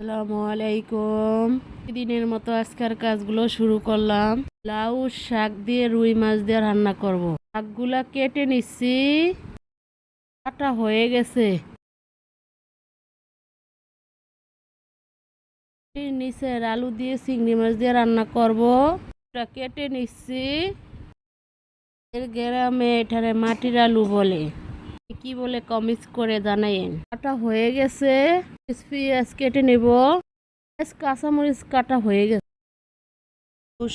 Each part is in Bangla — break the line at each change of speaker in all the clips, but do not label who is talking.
আসসালামু আলাইকুম। দিনের মতো আজকের কাজগুলো শুরু করলাম। লাউ শাক দিয়ে রুই মাছ দিয়ে রান্না করব। শাকগুলা কেটে নিচ্ছি। কাটা হয়ে গেছে। নিচের আলু দিয়ে চিংড়ি মাছ দিয়ে রান্না করব। এটা কেটে নিচ্ছি। এর গ্রামে এখানে মাটির আলু বলে। কি বলে কমিস করে জানাইন কাটা হয়ে গেছে পেঁয়াজ কেটে নেব। কাঁচামরিচ কাটা হয়ে গেছে।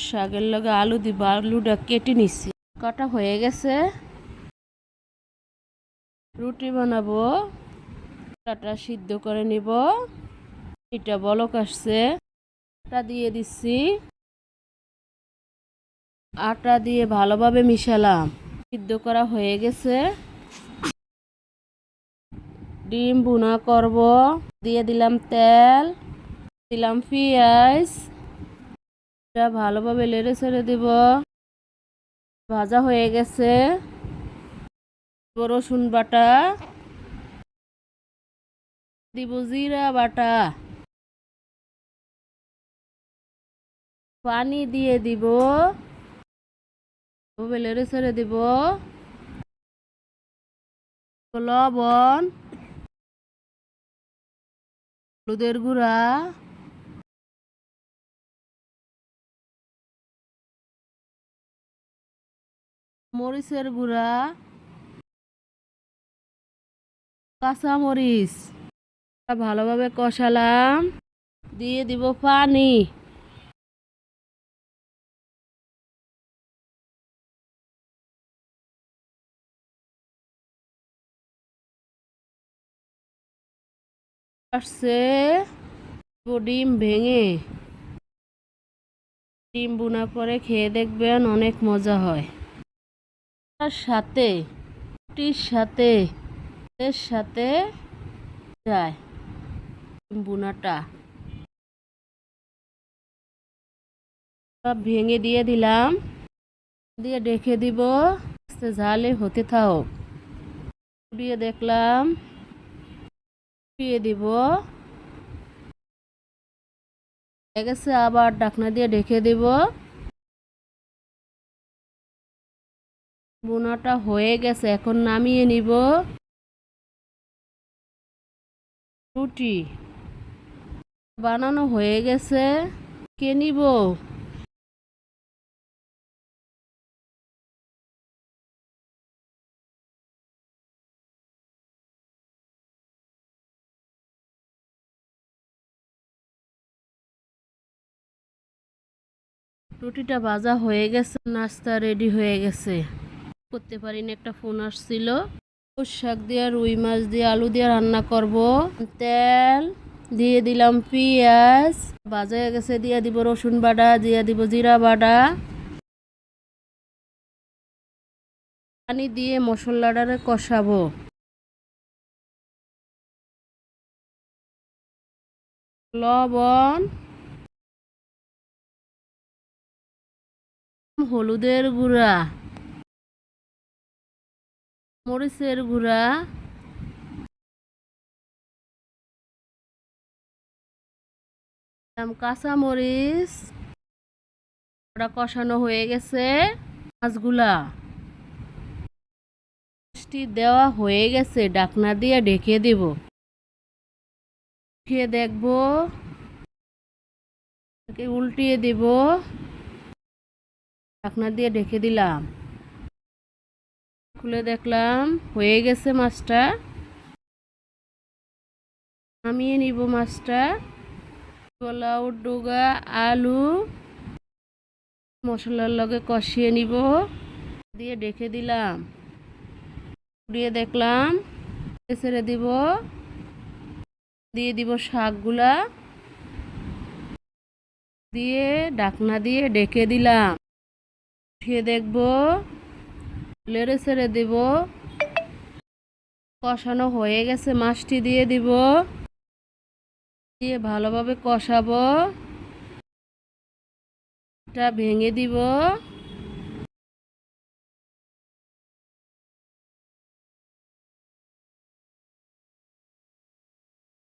শাকের লগে আলু দিব আলুটা কেটে নিচ্ছি কাটা হয়ে গেছে। রুটি বানাবো আটা সিদ্ধ করে নিব। এটা বলক আসছে। আটা দিয়ে দিচ্ছি আটা দিয়ে ভালোভাবে মিশালাম। সিদ্ধ করা হয়ে গেছে। ডিম ভুনা করব। দিয়ে দিলাম তেল, দিলাম পেঁয়াজ। এটা ভালোভাবে লেড়ে ছেড়ে দিব। ভাজা হয়ে গেছে। রসুন বাটা। দিব জিরা বাটা। পানি দিয়ে দিব। লেড়ে ছেড়ে দিব। লবণ। হলুদের গুঁড়া। মরিচের গুঁড়া। কাঁচা মরিচ ভালোভাবে কষালাম। দিয়ে দিব পানি। আসছে। ডিম ভেঙে। ডিম বোনা করে খেয়ে দেখবেন অনেক মজা হয়। তার সাথে, রুটির সাথে এর সাথে যায় ডিম বুনাটা। সব ভেঙে দিয়ে দিলাম। দিয়ে ডেকে দিব। ঝালে হতে থাও দিয়ে দেখলাম দিয়ে দিব। গেছে, আবার ডাকনা দিয়ে ঢেকে দিব। বোনাটা হয়ে গেছে, এখন নামিয়ে নিব। রুটি বানানো হয়ে গেছে, কে নিব? রুটিটা ভাজা হয়ে গেছে, নাস্তা রেডি হয়ে গেছে। করতে পারিনি, একটা ফোন আসছিল। শাক দিয়ে, রুই মাছ দিয়ে, আলু দিয়ে রান্না করব। তেল দিয়ে দিলাম পেঁয়াজ। ভাজা হয়ে গেছে, দিয়ে দিব রসুন বাটা, দিয়ে দিব জিরা বাটা। পানি দিয়ে মশলাটারে কষাবো। লবণ হলুদের গুঁড়া, মরিচের গুঁড়া কাঁচা মরিচ। ওটা কষানো হয়ে গেছে মাছগুলা। মাছটি দেওয়া হয়ে গেছে, ডাকনা দিয়ে ঢেকে দিব। খেয়ে দেখব। উল্টিয়ে দিব। ঢাকনা দিয়ে ঢেকে দিলাম। খুলে দেখলাম হয়ে গেছে মাছটা। নামিয়ে নিব মাছটা। পোলাও, ডোগা, আলু মশলার লগে কষিয়ে নিব। দিয়ে ডেকে দিলাম। দিয়ে দেখলাম ছেড়ে দিব। দিয়ে দিব শাকগুলা। দিয়ে ডাকনা দিয়ে ডেকে দিলাম। উঠিয়ে দেখব, লেড়ে ছেড়ে দিব, কষানো হয়ে গেছে, মাছটি দিয়ে দিব, দিয়ে ভালোভাবে কষাবো, এটা ভেঙে দিব।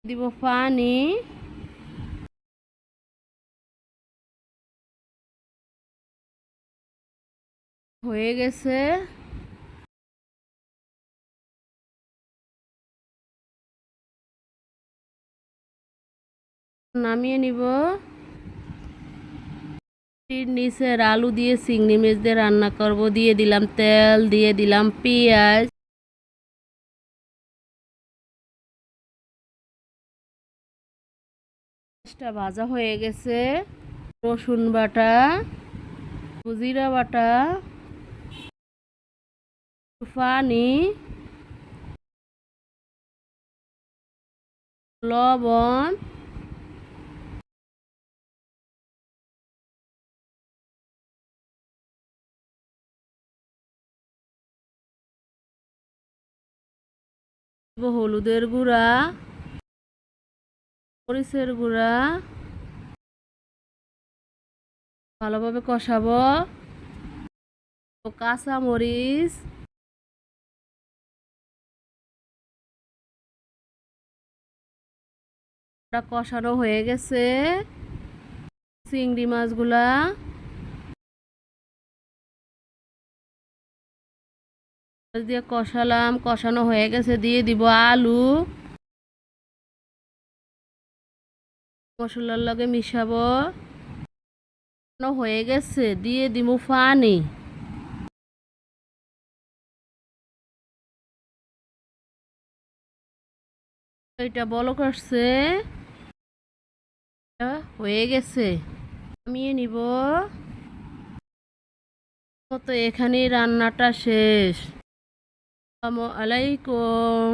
দিব পানি। হয়ে গেছে। নামিয়ে নিব। নিচের আলু দিয়ে চিংড়ি মাছ দিয়ে রান্না করব। দিয়ে দিলাম তেল, দিয়ে দিলাম পেঁয়াজ। পেঁয়াজটা ভাজা হয়ে গেছে। রসুন বাটা, জিরা বাটা। পানি লবণ হলুদের গুঁড়া মরিচের গুঁড়া ভালোভাবে কষাবো কাঁচা মরিচ কষানো হয়ে গেছে। চিংড়ি মাছগুলা। দিয়ে কষালাম, কষানো হয়ে গেছে, দিয়ে দিব আলু। মশলার লগে মিশাবো। হয়ে গেছে, দিয়ে দিব পানি এটা বলো করছে হয়ে গেছে। আমি নিব। তো এখানেই রান্নাটা শেষ। আসসালামু আলাইকুম।